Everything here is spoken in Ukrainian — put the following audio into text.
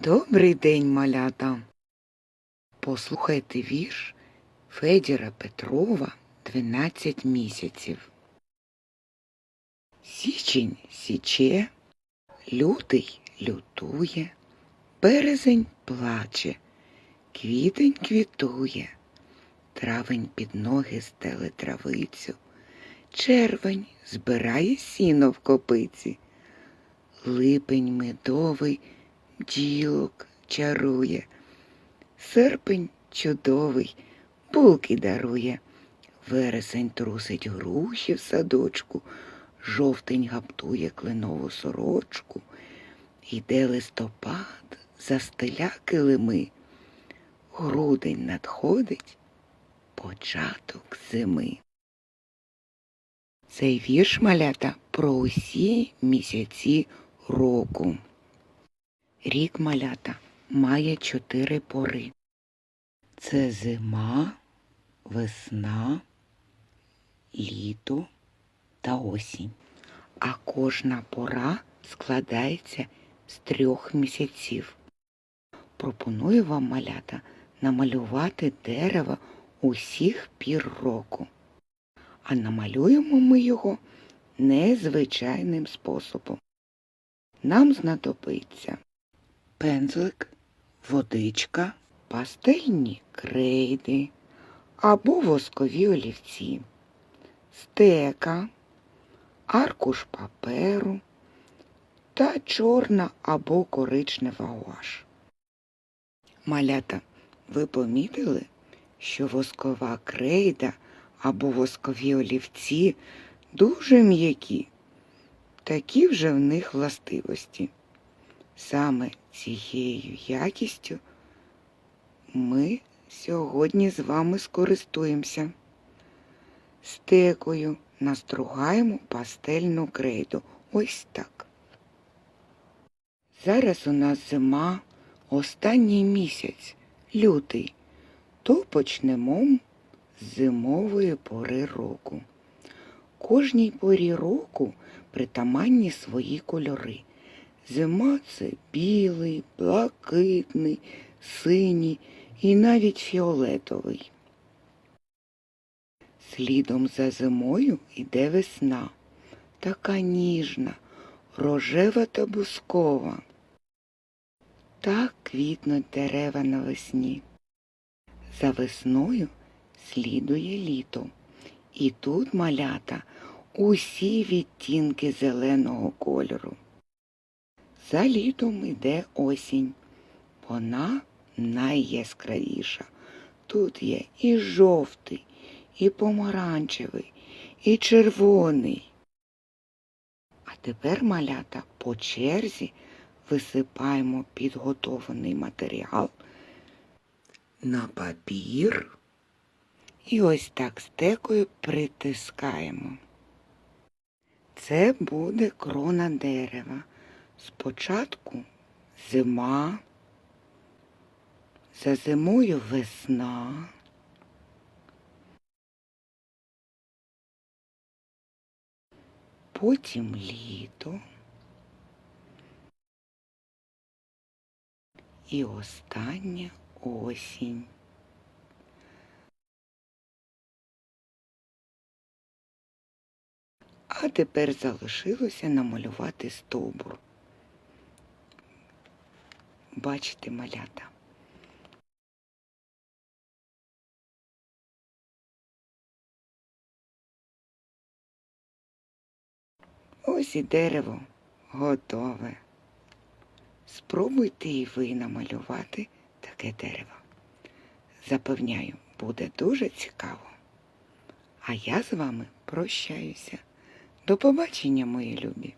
Добрий день, малята. Послухайте вірш Федіра Петрова «12 місяців. Січень січе, лютий лютує, березень плаче, квітень квітує, травень під ноги стеле травицю, червень збирає сіно в копиці, липень медовий бджілок чарує, серпень чудовий булки дарує, вересень трусить груші в садочку, жовтень гаптує кленову сорочку, іде листопад, застеля килими, грудень надходить початок зими. Цей вірш малята про усі місяці року. Рік малята має чотири пори. Це зима, весна, літо та осінь. А кожна пора складається з трьох місяців. Пропоную вам, малята, намалювати дерево усіх пір року. А намалюємо ми його незвичайним способом. Нам знадобиться пензлик, водичка, пастельні крейди або воскові олівці, стека, аркуш паперу та чорна або коричнева гуаш. Малята, ви помітили, що воскова крейда або воскові олівці дуже м'які. Такі вже в них властивості. Саме цією якістю ми сьогодні з вами скористуємося. Стекою настругаємо пастельну крейду. Ось так. Зараз у нас зима, останній місяць, лютий, то почнемо з зимової пори року. Кожній порі року притаманні свої кольори. Зима це білий, блакитний, синій і навіть фіолетовий. Слідом за зимою йде весна, така ніжна, рожева та бускова. Так квітнуть дерева навесні. За весною слідує літо. І тут малята усі відтінки зеленого кольору. За літом йде осінь. Вона найяскравіша. Тут є і жовтий, і помаранчевий, і червоний. А тепер, малята, по черзі висипаємо підготований матеріал на папір і ось так стекою притискаємо. Це буде крона дерева. Спочатку зима, за зимою весна. Потім літо. І остання осінь. А тепер залишилося намалювати стовбур. Бачите, малята. Ось і дерево готове. Спробуйте і ви намалювати таке дерево. Запевняю, буде дуже цікаво. А я з вами прощаюся. До побачення, мої любі.